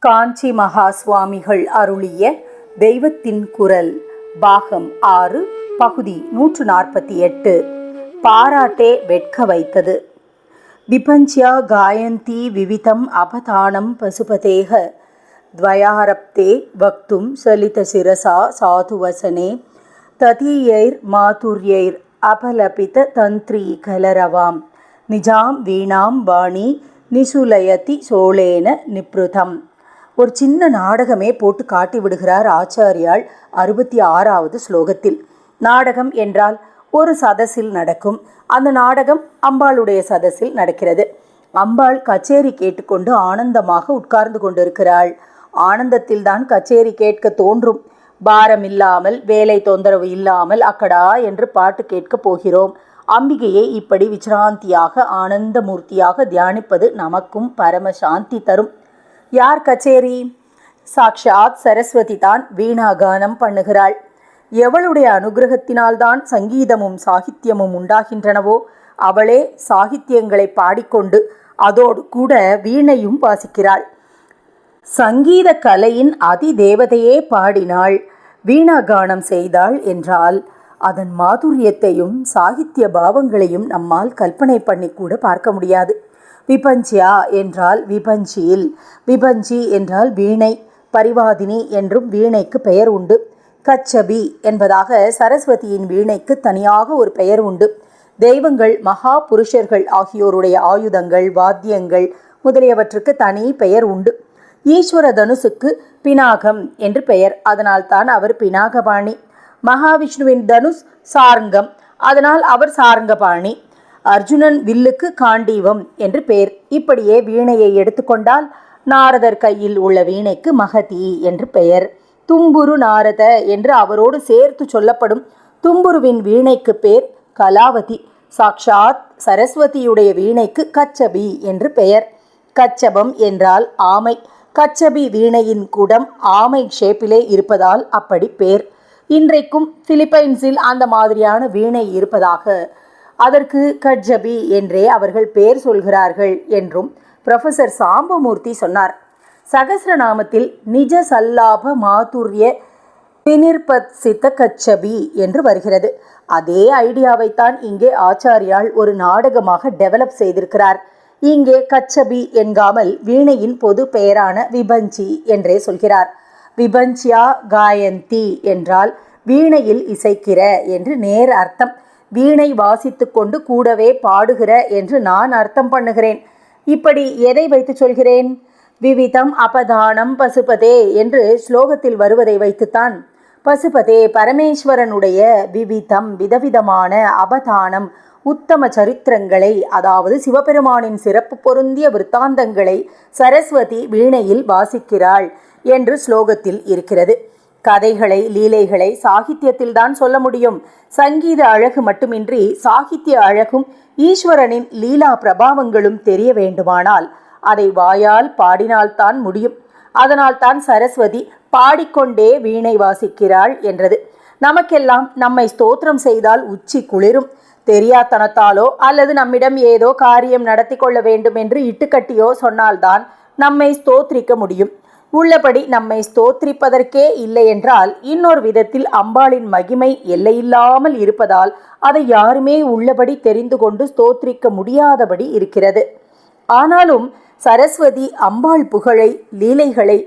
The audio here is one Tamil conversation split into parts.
காஞ்சி மகா சுவாமிகள் அருளிய தெய்வத்தின் குரல் பாகம் ஆறு பகுதி நூற்று நாற்பத்தி எட்டு. பாராட்டே வெட்க வைத்தது. விபஞ்சியா காயந்தி விவிதம் அபதானம் பசுபதேக. துவயாரப்தே வக்தும் சலித சிரசா சாதுவசனே. ததீயைர் மாதுர்யைர் அபலபித தந்திரி கலரவாம். நிஜாம் வீணாம் வாணி நிசுலயதி சோழேன நிப்ருதம். ஒரு சின்ன நாடகமே போட்டு காட்டி விடுகிறார் ஆச்சாரியால் அறுபத்தி ஆறாவது ஸ்லோகத்தில். நாடகம் என்றால் ஒரு சதஸில் நடக்கும். அந்த நாடகம் அம்பாளுடைய சதசில் நடக்கிறது. அம்பாள் கச்சேரி கேட்டுக்கொண்டு ஆனந்தமாக உட்கார்ந்து கொண்டிருக்கிறாள். ஆனந்தத்தில்தான் கச்சேரி கேட்க தோன்றும். பாரம் இல்லாமல் வேலை தொந்தரவு இல்லாமல் அக்கடா என்று பாட்டு கேட்கப் போகிறோம். அம்பிகையை இப்படி விசிராந்தியாக ஆனந்த மூர்த்தியாக தியானிப்பது நமக்கும் பரம சாந்தி தரும். யார் கச்சேரி? சாக்ஷாத் சரஸ்வதி தான் வீணாகானம் பண்ணுகிறாள். எவளுடைய அனுகிரகத்தினால்தான் சங்கீதமும் சாகித்யமும் உண்டாகின்றனவோ அவளே சாகித்யங்களை பாடிக்கொண்டு அதோடு கூட வீணையும் வாசிக்கிறாள். சங்கீத கலையின் அதிதேவதையே பாடினாள். வீணாகானம் செய்தாள் என்றால் அதன் மாதுரியத்தையும் சாகித்ய பாவங்களையும் நம்மால் கற்பனை பண்ணி கூட பார்க்க முடியாது. விபஞ்சியா என்றால் விபஞ்சியில். விபஞ்சி என்றால் வீணை பரிவாதினி என்றும் வீணைக்கு பெயர் உண்டு. கச்சபி என்பதாக சரஸ்வதியின் வீணைக்கு தனியாக ஒரு பெயர் உண்டு. தெய்வங்கள் மகா புருஷர்கள் ஆகியோருடைய ஆயுதங்கள் வாத்தியங்கள் முதலியவற்றுக்கு தனி பெயர் உண்டு. ஈஸ்வர தனுசுக்கு பினாகம் என்று பெயர். அதனால் தான் அவர் பினாகபாணி. மகாவிஷ்ணுவின் தனுஷ் சாரங்கம். அதனால் அவர் சாரங்கபாணி. அர்ஜுனன் வில்லுக்கு காண்டீவம் என்று பெயர் இப்படியே வீணையை எடுத்துக்கொண்டால் நாரதர் கையில் உள்ள வீணைக்கு மகதி என்று பெயர். தும்புரு நாரத என்று அவரோடு சேர்த்து சொல்லப்படும் தும்புருவின் வீணைக்கு பேர் கலாவதி. சாக்ஷாத் சரஸ்வதியுடைய வீணைக்கு கச்சபி என்று பெயர். கச்சபம் என்றால் ஆமை. கச்சபி வீணையின் குடம் ஆமை ஷேப்பிலே இருப்பதால் அப்படி பேர். இன்றைக்கும் பிலிப்பைன்ஸில் அந்த மாதிரியான வீணை இருப்பதாக அதற்கு கட்ஜபி என்றே அவர்கள் பெயர் சொல்கிறார்கள் என்றும் ப்ரொஃபசர் சாம்பமூர்த்தி சொன்னார். சகசிரநாமத்தில் நிஜ சல்லாப மாதுரிய பினிர்பத்சித்த கச்சபி என்று வருகிறது. அதே ஐடியாவைத்தான் இங்கே ஆச்சாரியால் ஒரு நாடகமாக டெவலப் செய்திருக்கிறார். இங்கே கச்சபி என்காமல் வீணையின் பொது பெயரான விபஞ்சி என்றே சொல்கிறார். விபஞ்சியா காயந்தி என்றால் வீணையில் இசைக்கிற என்று நேர் அர்த்தம். வீணை வாசித்து கொண்டு கூடவே பாடுகிற என்று நான் அர்த்தம் பண்ணுகிறேன். இப்படி எதை வைத்து சொல்கிறேன்? விவிதம் அபதானம் பசுபதே என்று ஸ்லோகத்தில் வருவதை வைத்துத்தான். பசுபதே பரமேஸ்வரனுடைய விவிதம் விதவிதமான அபதானம் உத்தம சரித்திரங்களை அதாவது சிவபெருமானின் சிறப்பு பொருந்திய விற்த்தாந்தங்களை சரஸ்வதி வீணையில் வாசிக்கிறாள் என்று ஸ்லோகத்தில் இருக்கிறது. கதைகளை லீலைகளை சாகித்யத்தில் தான் சொல்ல முடியும். சங்கீத அழகு மட்டுமின்றி சாகித்ய அழகும் ஈஸ்வரனின் லீலா பிரபாவங்களும் தெரிய வேண்டுமானால் அதை வாயால் பாடினால்தான் முடியும். அதனால் தான் சரஸ்வதி பாடிக்கொண்டே வீணை வாசிக்கிறாள் என்றது. நமக்கெல்லாம் நம்மை ஸ்தோத்திரம் செய்தால் உச்சி குளிரும். தெரியாதனத்தாலோ அல்லது நம்மிடம் ஏதோ காரியம் நடத்தி கொள்ள வேண்டும் என்று இட்டுக்கட்டியோ சொன்னால்தான் நம்மை ஸ்தோத்திரிக்க முடியும். உள்ளபடி நம்மை ஸ்தோத்திரிப்பதற்கே இல்லை என்றால் இன்னொரு விதத்தில் அம்பாளின் மகிமை எல்லையில்லாமல் இருப்பதால் அதை யாருமே உள்ளபடி தெரிந்து கொண்டு ஸ்தோத்திரிக்க முடியாதபடி இருக்கிறது. ஆனாலும் சரஸ்வதி அம்பாள் புகழை லீலைகளை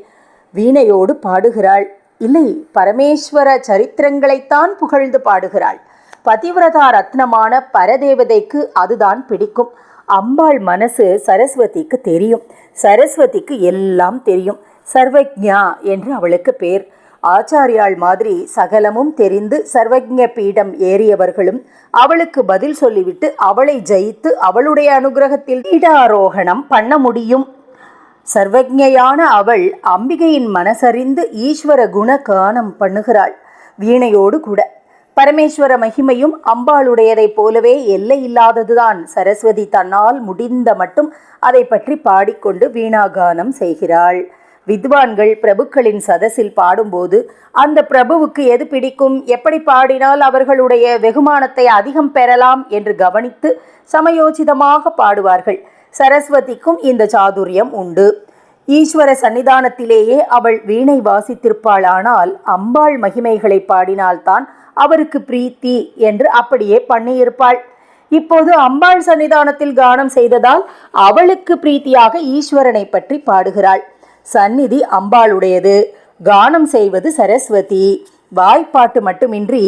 வீணையோடு பாடுகிறாள். இல்லை பரமேஸ்வர சரித்திரங்களைத்தான் புகழ்ந்து பாடுகிறாள். பதிவிரதா ரத்னமான பரதேவதைக்கு அதுதான் பிடிக்கும். அம்பாள் மனசு சரஸ்வதிக்கு தெரியும். சரஸ்வதிக்கு எல்லாம் தெரியும். சர்வஜா என்று அவளுக்கு பேர். ஆச்சாரியாள் மாதிரி சகலமும் தெரிந்து சர்வஜ பீடம் ஏறியவர்களும் அவளுக்கு பதில் சொல்லிவிட்டு அவளை ஜெயித்து அவளுடைய அனுகிரகத்தில் பீடாரோகணம் பண்ண முடியும். சர்வஜையான அவள் அம்பிகையின் மனசறிந்து ஈஸ்வர குண கானம் பண்ணுகிறாள். வீணையோடு கூட. பரமேஸ்வர மகிமையும் அம்பாளுடையதைப் போலவே எல்லை இல்லாததுதான். சரஸ்வதி தன்னால் முடிந்த மட்டும் அதை பற்றி பாடிக்கொண்டு வீணாகானம் செய்கிறாள். வித்வான்கள் பிரபுக்களின் சதஸில் பாடும்போது அந்த பிரபுவுக்கு எது பிடிக்கும் எப்படி பாடினால் அவர்களுடைய வெகுமானத்தை அதிகம் பெறலாம் என்று கவனித்து சமயோசிதமாக பாடுவார்கள். சரஸ்வதிக்கும் இந்த சாதுரியம் உண்டு. ஈஸ்வர சன்னிதானத்திலேயே அவள் வீணை வாசித்திருப்பாளானால் அம்பாள் மகிமைகளை பாடினால்தான் அவருக்கு பிரீத்தி என்று அப்படியே பண்ணியிருப்பாள். இப்போது அம்பாள் சன்னிதானத்தில் கானம் செய்ததால் அவளுக்கு பிரீத்தியாக ஈஸ்வரனை பற்றி பாடுகிறாள். சந்நிதி அம்பாளுடையது. கானம் செய்வது சரஸ்வதி. வாய்ப்பாட்டு மட்டுமின்றி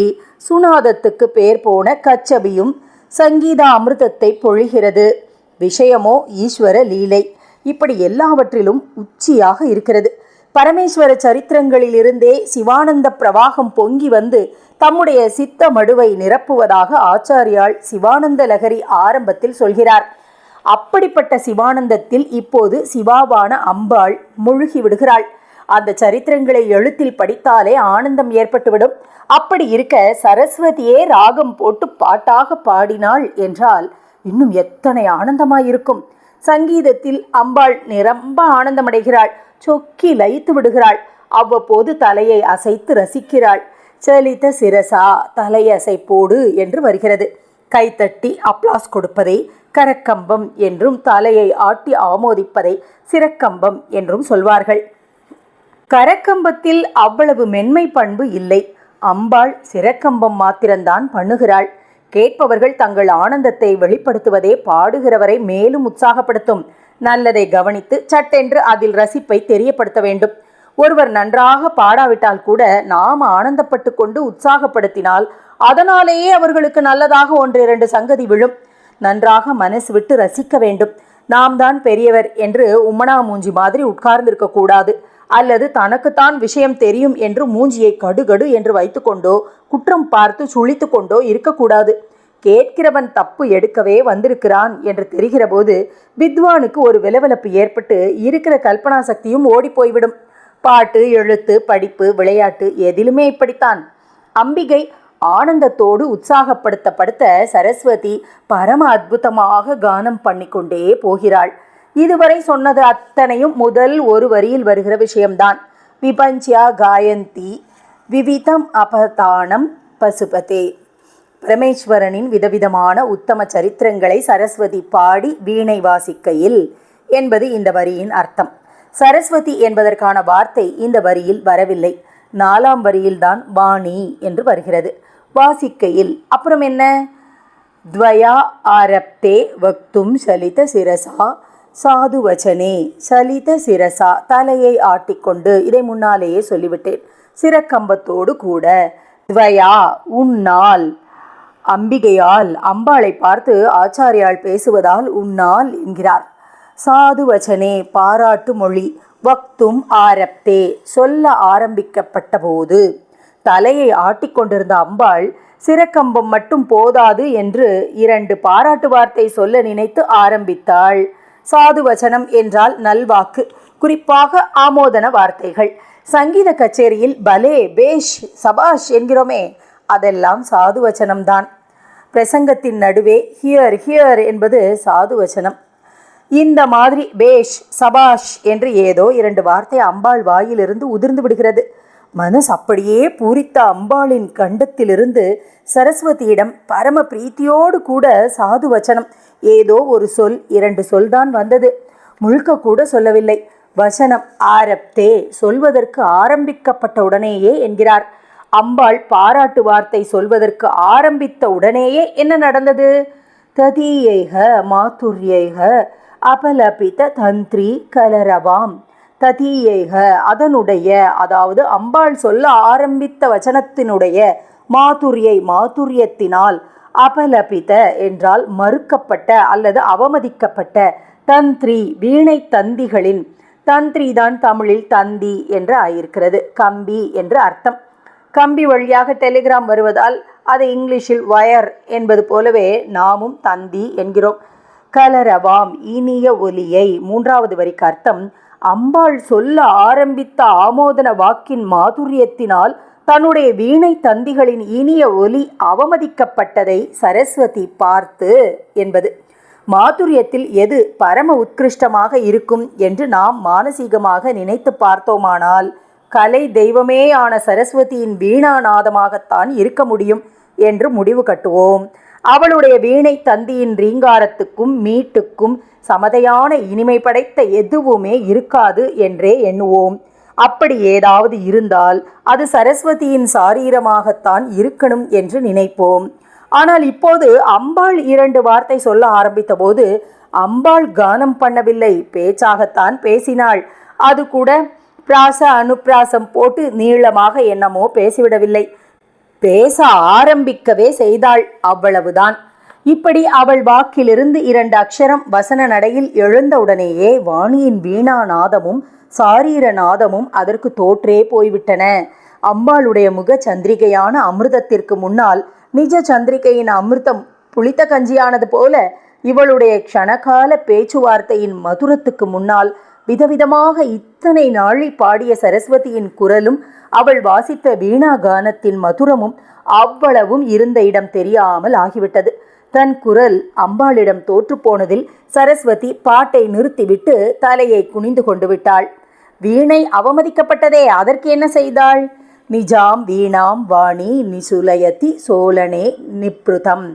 சுனாதத்துக்கு பேர் போன கச்சபியும் சங்கீத அமிர்தத்தை பொழிகிறது. விஷயமோ ஈஸ்வர லீலை. இப்படி எல்லாவற்றிலும் உச்சியாக இருக்கிறது. பரமேஸ்வர சரித்திரங்களிலிருந்தே சிவானந்த பிரவாகம் பொங்கி வந்து தம்முடைய சித்த மடுவை நிரப்புவதாக ஆச்சாரியால் சிவானந்த லகரி ஆரம்பத்தில் சொல்கிறார். அப்படிப்பட்ட சிவானந்தத்தில் இப்போது சிவாவான அம்பாள் முழுகி விடுகிறாள். அந்த சரித்திரங்களை எழுத்தில் படித்தாலே ஆனந்தம் ஏற்பட்டுவிடும். அப்படி இருக்க சரஸ்வதியே ராகம் போட்டு பாட்டாக பாடினாள் என்றால் இன்னும் எத்தனை ஆனந்தமாயிருக்கும். சங்கீதத்தில் அம்பாள் நிரம்ப ஆனந்தமடைகிறாள். சொக்கி லயித்து விடுகிறாள். அவ்வப்போது தலையை அசைத்து ரசிக்கிறாள். சலித்த சிரசா தலையசைப்போடு என்று வருகிறது. கைத்தட்டி அப்ளாஸ் கொடுப்பதை கரக்கம்பம் என்றும் தலையை ஆட்டி ஆமோதிப்பதை சிறக்கம்பம் என்றும் சொல்வார்கள். கரக்கம்பத்தில் அவ்வளவு மென்மை பண்பு இல்லை. அம்பாள் சிறக்கம்பம் மாத்திரம்தான் பண்ணுகிறாள். கேட்பவர்கள் தங்கள் ஆனந்தத்தை வெளிப்படுத்துவதே பாடுகிறவரை மேலும் உற்சாகப்படுத்தும். நல்லதை கவனித்து சட்டென்று அதில் ரசிப்பை தெரியப்படுத்த வேண்டும். ஒருவர் நன்றாக பாடாவிட்டால் கூட நாம் ஆனந்தப்பட்டு கொண்டு உற்சாகப்படுத்தினால் அதனாலேயே அவர்களுக்கு நல்லதாக ஒன்றிரண்டு சங்கதி விழும். நன்றாக மனசு விட்டு ரசிக்க வேண்டும். நாம் தான் பெரியவர் என்று உம்மனா மூஞ்சி மாதிரி உட்கார்ந்திருக்க கூடாது. அல்லது தனக்குத்தான் விஷயம் தெரியும் என்று மூஞ்சியை கடுகடு என்று வைத்துக்கொண்டோ குற்றம் பார்த்து சுழித்து கொண்டோ இருக்கக்கூடாது. கேட்கிறவன் தப்பு எடுக்கவே வந்திருக்கிறான் என்று தெரிகிறபோது வித்வானுக்கு ஒரு விலவலப்பு ஏற்பட்டு இருக்கிற கல்பனா சக்தியும் ஓடி போய்விடும். பாட்டு எழுத்து படிப்பு விளையாட்டு எதிலுமே இப்படித்தான். அம்பிகை ஆனந்தத்தோடு உற்சாகப்படுத்தப்படுத்த சரஸ்வதி பரம அற்புதமாக கானம் பண்ணிக்கொண்டே போகிறாள். இதுவரை சொன்னது அத்தனையும் முதல் ஒரு வரியில் வருகிற விஷயம்தான். விபஞ்சியா காயந்தி விவிதம் அபதானம் பசுபதே. பரமேஸ்வரனின் விதவிதமான உத்தம சரித்திரங்களை சரஸ்வதி பாடி வீணை வாசிக்கையில் என்பது இந்த வரியின் அர்த்தம். சரஸ்வதி என்பதற்கான வார்த்தை இந்த வரியில் வரவில்லை. நாலாம் வரியில்தான் வாணி என்று வருகிறது. வாசிக்கையில். அப்புறம் என்ன? துவயா ஆரப்தே வக்தும் சலித சிரசா சாதுவச்சனே சலித சிரசா தலையை ஆட்டிக்கொண்டு. இதை முன்னாலேயே சொல்லிவிட்டேன். சிரக்கம்பத்தோடு கூட துவயா உன்னால் அம்பிகையால் அம்பாளை பார்த்து ஆச்சாரியால் பேசுவதால் உன்னால் என்கிறார். சாதுவச்சனே பாராட்டு மொழி வக்தும் ஆரப்தே சொல்ல ஆரம்பிக்கப்பட்ட போது தலையை ஆட்டிக்கொண்டிருந்த அம்பாள் சிறக்கம்பம் மட்டும் போதாது என்று இரண்டு பாராட்டு வார்த்தை சொல்ல நினைத்து ஆரம்பித்தாள். சாதுவச்சனம் என்றால் நல்வாக்கு குறிப்பாக ஆமோதன வார்த்தைகள். சங்கீத கச்சேரியில் பலே பேஷ் சபாஷ் என்கிறோமே அதெல்லாம் சாதுவச்சனம்தான் பிரசங்கத்தின் நடுவே ஹியர் ஹியர் என்பது சாதுவச்சனம் இந்த மாதிரி பேஷ் சபாஷ் என்று ஏதோ இரண்டு வார்த்தை அம்பாள் வாயிலிருந்து உதிர்ந்து விடுகிறது. மனசு அப்படியே பூரித்த அம்பாளின் கண்டத்திலிருந்து சரஸ்வதியிடம் பரம பிரீத்தியோடு கூட சாது வச்சனம். ஏதோ ஒரு சொல் இரண்டு சொல்தான் வந்தது. முழுக்க கூட சொல்லவில்லை. வசனம் ஆரப்தே சொல்வதற்கு ஆரம்பிக்கப்பட்ட உடனேயே என்கிறார். அம்பாள் பாராட்டு வார்த்தை சொல்வதற்கு ஆரம்பித்த உடனேயே என்ன நடந்தது? ததீயைக மாத்துர்யைக அபலபித தந்திரி கலரவாம் ததீயேக அதனுடைய அதாவது அம்பாள் சொல்ல ஆரம்பித்த வச்சனத்தினுடைய மாதுரியை மாதுரியத்தினால் அபலபித என்றால் மறுக்கப்பட்ட அல்லது அவமதிக்கப்பட்ட தந்திரி வீணை தந்திகளின் தந்திரி தான் தமிழில் தந்தி என்று ஆயிருக்கிறது கம்பி என்று அர்த்தம். கம்பி வழியாக டெலிகிராம் வருவதால் அதை இங்கிலீஷில் வயர் என்பது போலவே நாமும் தந்தி என்கிறோம். கலரவாம் இனிய ஒலியை மூன்றாவது வரிக்கு அர்த்தம் அம்பாள் சொல்ல ஆரம்பித்த ஆமோதன வாக்கின் மாதுரியத்தினால் தன்னுடைய வீணை தந்திகளின் இனிய ஒலி அவமதிக்கப்பட்டதை சரஸ்வதி பார்த்து என்பது. மாதுரியத்தில் எது பரம உத்கிருஷ்டமாக இருக்கும் என்று நாம் மானசீகமாக நினைத்து பார்த்தோமானால் கலை தெய்வமே ஆன சரஸ்வதியின் வீணாநாதமாகத்தான் இருக்க முடியும் என்று முடிவு கட்டுவோம். அவளுடைய வீணை தந்தியின் ரீங்காரத்துக்கும் மீட்டுக்கும் சமதையான இனிமை படைத்த எதுவுமே இருக்காது என்றே எண்ணுவோம். அப்படி ஏதாவது இருந்தால் அது சரஸ்வதியின் சாரீரமாகத்தான் இருக்கணும் என்று நினைப்போம். ஆனால் இப்போது அம்பாள் இரண்டு வார்த்தை சொல்ல ஆரம்பித்த போது அம்பாள் கானம் பண்ணவில்லை பேச்சாகத்தான் பேசினாள். அது கூட பிராச அனுப்பிராசம் போட்டு நீளமாக என்னமோ பேசிவிடவில்லை. பேச ஆரம்பிக்கவே செய்தாள் அவ்வளவுதான். இப்படி அவள் வாக்கிலிருந்து இரண்டு அக்ஷரம் வசன நடையில் எழுந்தவுடனேயே வாணியின் வீணா நாதமும் சாரீர நாதமும் அதற்கு தோற்றே போய்விட்டன. அம்பாளுடைய முக சந்திரிகையான அமிர்தத்திற்கு முன்னால் நிஜ சந்திரிகையின் அமிர்தம் புளித்த கஞ்சியானது போல இவளுடைய க்ஷணகால பேச்சுவார்த்தையின் மதுரத்துக்கு முன்னால் விதவிதமாக இத்தனை நாழி பாடிய சரஸ்வதியின் குரலும் அவள் வாசித்த வீணா கானத்தின் மதுரமும் அவ்வளவும் இருந்த இடம் தெரியாமல் ஆகிவிட்டது. தன் குரல் அம்பாளிடம் தோற்றுப்போனதில் சரஸ்வதி பாட்டை நிறுத்திவிட்டு தலையை குனிந்து கொண்டு விட்டாள். வீணை அவமதிக்கப்பட்டதே அதற்கு என்ன செய்தாள்? நிஜாம் வீணாம் வாணி நிசுலயதி சோழனே நிப்ருதம்.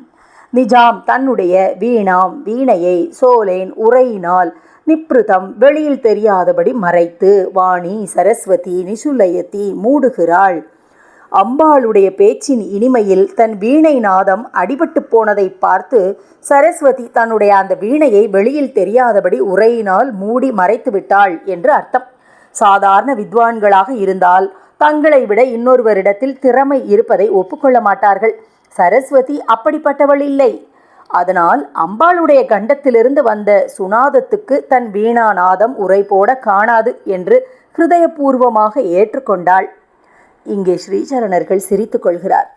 நிஜாம் தன்னுடைய வீணாம் வீணையை சோலேன் உரையினால் நிப்ருதம் வெளியில் தெரியாதபடி மறைத்து வாணி சரஸ்வதி நிசுலயத்தி மூடுகிறாள். அம்பாளுடைய பேச்சின் இனிமையில் தன் வீணை நாதம் அடிபட்டு போனதை பார்த்து சரஸ்வதி தன்னுடைய அந்த வீணையை வெளியில் தெரியாதபடி உரையினால் மூடி மறைத்து விட்டாள் என்று அர்த்தம். சாதாரண வித்வான்களாக இருந்தால் தங்களை விட இன்னொருவரிடத்தில் திறமை இருப்பதை ஒப்புக்கொள்ள மாட்டார்கள். சரஸ்வதி அப்படிப்பட்டவள் இல்லை. அதனால் அம்பாளுடைய கண்டத்திலிருந்து வந்த சுனாதத்துக்கு தன் வீணாநாதம் உரை போட காணாது என்று ஹிருதயபூர்வமாக ஏற்றுக்கொண்டாள். இங்கே ஸ்ரீசரணர்கள் சிரித்து கொள்கிறார்.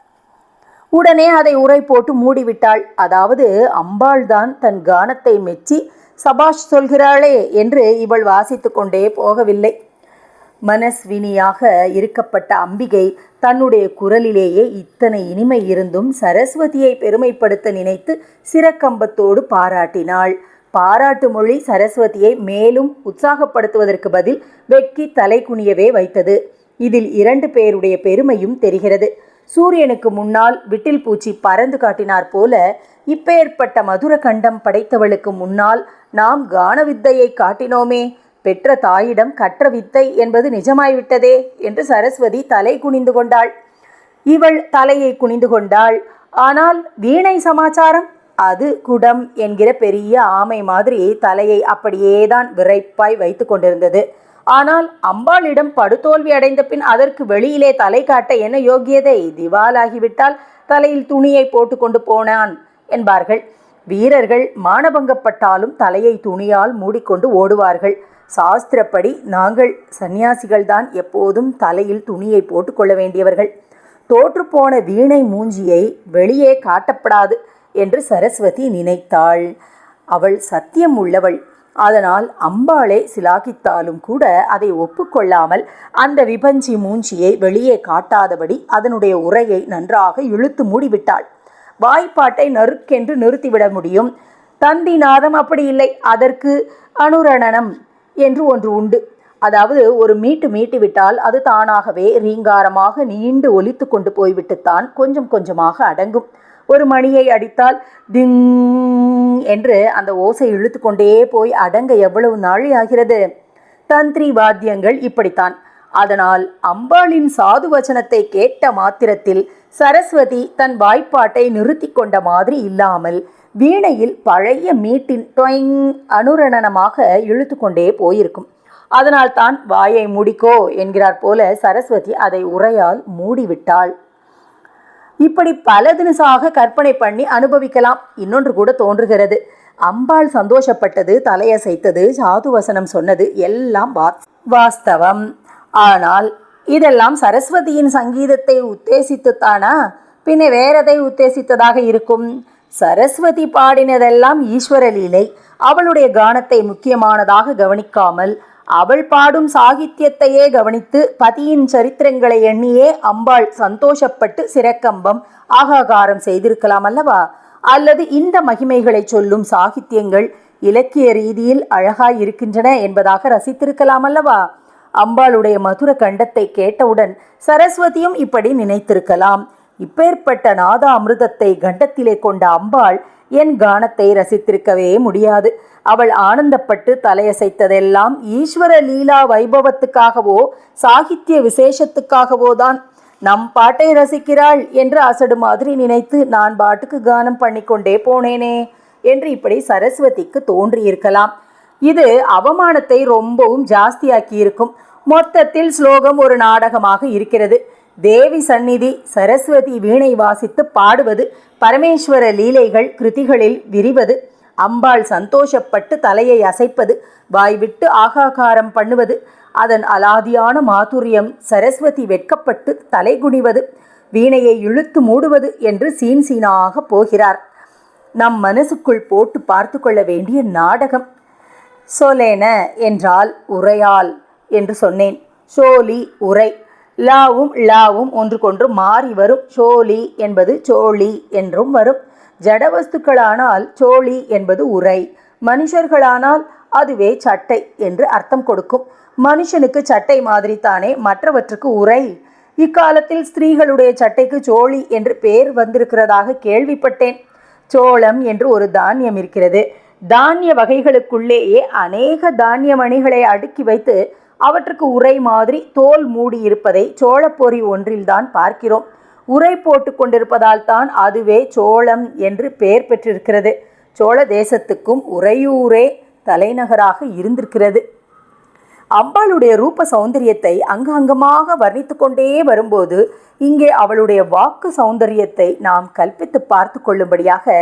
உடனே அதை உரை போட்டு மூடிவிட்டாள். அதாவது அம்பாள்தான் தன் கானத்தை மெச்சி சபாஷ் சொல்கிறாளே என்று இவள் வாசித்து கொண்டே போகவில்லை. மனஸ்வினியாக இருக்கப்பட்ட அம்பிகை தன்னுடைய குரலிலேயே இத்தனை இனிமை இருந்தும் சரஸ்வதியை பெருமைப்படுத்த நினைத்து சிறக்கம்பத்தோடு பாராட்டினாள். பாராட்டு மொழி சரஸ்வதியை மேலும் உற்சாகப்படுத்துவதற்கு பதில் வெட்கி தலை குனியவே வைத்தது. இதில் இரண்டு பேருடைய பெருமையும் தெரிகிறது. சூரியனுக்கு முன்னால் விட்டில் பூச்சி பறந்து காட்டினார் போல இப்பேற்பட்ட மதுர கண்டம் படைத்தவளுக்கு முன்னால் நாம் கான வித்தையை காட்டினோமே. பெற்ற தாயிடம் கற்ற வித்தை என்பது நிஜமாய்விட்டதே என்று சரஸ்வதி தலை குனிந்து கொண்டாள். இவள் தலையை குனிந்து கொண்டாள். ஆனால் வீணை சமாச்சாரம்? அது குடம் என்கிற பெரிய ஆமை மாதிரி தலையை அப்படியேதான் விரைப்பாய் வைத்து கொண்டிருந்தது. ஆனால் அம்பாளிடம் படுதோல்வி அடைந்த பின் அதற்கு வெளியிலே தலை காட்ட என்ன யோகியதை? திவாலாகிவிட்டால் தலையில் துணியை போட்டுக்கொண்டு போனான் என்பார்கள். வீரர்கள் மானபங்கப்பட்டாலும் தலையை துணியால் மூடிக்கொண்டு ஓடுவார்கள். சாஸ்திரப்படி நாங்கள் சந்நியாசிகள்தான் எப்போதும் தலையில் துணியை போட்டுக்கொள்ள வேண்டியவர்கள். தோற்றுப்போன வீணை மூஞ்சியை வெளியே காட்டப்படாது என்று சரஸ்வதி நினைத்தாள். அவள் சத்தியம் உள்ளவள். அதனால் அம்பாளே சிலாகித்தாலும் கூட அதை ஒப்புக்கொள்ளாமல் அந்த விபஞ்சி மூஞ்சியை வெளியே காட்டாதபடி அதனுடைய உரையை நன்றாக இழுத்து மூடிவிட்டாள். வாய்ப்பாட்டை நறுக்கென்று நிறுத்திவிட முடியும். தந்தி நாதம் அப்படி இல்லை. அதற்கு அனுரணனம் என்று ஒன்று உண்டு. அதாவது ஒரு மீட்டு மீட்டிவிட்டால் அது தானாகவே ரீங்காரமாக நீண்டு ஒலித்து கொண்டு போய்விட்டுத்தான் கொஞ்சம் கொஞ்சமாக அடங்கும். ஒரு மணியை அடித்தால் திங் என்று அந்த ஓசை இழுத்து கொண்டே போய் அடங்க எவ்வளவு நாழி ஆகிறது தந்திரி வாத்தியங்கள் இப்படித்தான். அதனால் அம்பாளின் சாது வச்சனத்தை கேட்ட மாத்திரத்தில் சரஸ்வதி தன் வாய்ப்பாட்டை நிறுத்தி கொண்ட மாதிரி இல்லாமல் வீணையில் பழைய மீட்டின் டொயிங் அனுரணனமாக இழுத்து கொண்டே போயிருக்கும். அதனால் தான் வாயை மூடிக்கோ என்கிறார் போல சரஸ்வதி அதை உரையால் மூடிவிட்டாள். இப்படி பல தினசாக கற்பனை பண்ணி அனுபவிக்கலாம். இன்னொன்று கூட தோன்றுகிறது. அம்பாள் சந்தோஷப்பட்டது தலையசைத்தது சாது வசனம் சொன்னது எல்லாம் வா வாஸ்தவம். ஆனால் இதெல்லாம் சரஸ்வதியின் சங்கீதத்தை உத்தேசித்துத்தானா? பின்ன வேறதை உத்தேசித்ததாக இருக்கும்? சரஸ்வதி பாடினதெல்லாம் ஈஸ்வர லீலை அவளுடைய கானத்தை முக்கியமானதாக கவனிக்காமல் அவள் பாடும் சாகித்யத்தையே கவனித்து பதியின் சரித்திரங்களை எண்ணியே அம்பாள் சந்தோஷப்பட்டு சிறக்கம்பம் ஆகாகாரம் செய்திருக்கலாம் அல்லவா? அல்லது இந்த மகிமைகளை சொல்லும் சாகித்யங்கள் இலக்கிய ரீதியில் அழகாய் இருக்கின்றன என்பதாக ரசித்திருக்கலாம் அல்லவா? அம்பாளுடைய மதுர கண்டத்தை கேட்டவுடன் சரஸ்வதியும் இப்படி நினைத்திருக்கலாம். இப்பேற்பட்ட நாத அமிர்தத்தை கண்டத்திலே கொண்ட அம்பாள் என் கானத்தை ரசித்திருக்கவே முடியாது. அவள் ஆனந்தப்பட்டு தலையசைத்ததெல்லாம் ஈஸ்வர லீலா வைபவத்துக்காகவோ சாகித்ய விசேஷத்துக்காகவோ தான். நம் பாட்டை ரசிக்கிறாள் என்று அசடு மாதிரி நினைத்து நான் பாட்டுக்கு கானம் பண்ணிக்கொண்டே போனேனே என்று இப்படி சரஸ்வதிக்கு தோன்றியிருக்கலாம். இது அவமானத்தை ரொம்பவும் ஜாஸ்தியாக்கி இருக்கும் மொத்தத்தில் ஸ்லோகம் ஒரு நாடகமாக இருக்கிறது. தேவி சந்நிதி சரஸ்வதி வீணை வாசித்து பாடுவது பரமேஸ்வர லீலைகள் கிருதிகளில் விரிவது அம்பாள் சந்தோஷப்பட்டு தலையை அசைப்பது வாய்விட்டு ஆகாகாரம் பண்ணுவது அதன் அலாதியான மாதுரியம் சரஸ்வதி வெட்கப்பட்டு தலைகுனிவது வீணையை இழுத்து மூடுவது என்று சீன் சீனாக போகிறார். நம் மனசுக்குள் போட்டு பார்த்து கொள்ள வேண்டிய நாடகம். சோலேன என்றால் உரையால் என்று சொன்னேன். ஷோலி உரை. லாவும் லாவும் ஒன்றுக்கொன்று மாறி வரும். ஷோலி என்பது சோழி என்றும் வரும். ஜடவஸ்துக்களானால் சோழி என்பது உரை. மனுஷர்களானால் அதுவே சட்டை என்று அர்த்தம் கொடுக்கும். மனுஷனுக்கு சட்டை மாதிரி தானே மற்றவற்றுக்கு உரை. இக்காலத்தில் ஸ்திரீகளுடைய சட்டைக்கு சோழி என்று பெயர் வந்திருக்கிறதாக கேள்விப்பட்டேன். சோளம் என்று ஒரு தானியம் இருக்கிறது. தானிய வகைகளுக்குள்ளேயே அநேக தானிய மணிகளை அடுக்கி வைத்து அவற்றுக்கு உரை மாதிரி தோல் மூடி இருப்பதை சோளப்பொறி ஒன்றில்தான் பார்க்கிறோம். உரை போட்டு கொண்டிருப்பதால் தான் அதுவே சோழம் என்று பெயர் பெற்றிருக்கிறது. சோழ தேசத்துக்கும் உறையூரே தலைநகராக இருந்திருக்கிறது. அம்பாளுடைய ரூப சௌந்தரியத்தை அங்கங்கமாக வர்ணித்து கொண்டே வரும்போது இங்கே அவளுடைய வாக்கு சௌந்தரியத்தை நாம் கல்பித்து பார்த்து கொள்ளும்படியாக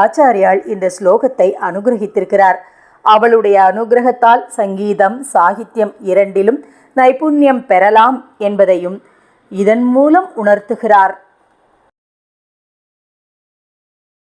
ஆச்சாரியால் இந்த ஸ்லோகத்தை அனுகிரகித்திருக்கிறார். அவளுடைய அனுகிரகத்தால் சங்கீதம் சாகித்யம் இரண்டிலும் நைபுண்ணியம் பெறலாம் என்பதையும் இதன் மூலம் உணர்த்துகிறார்.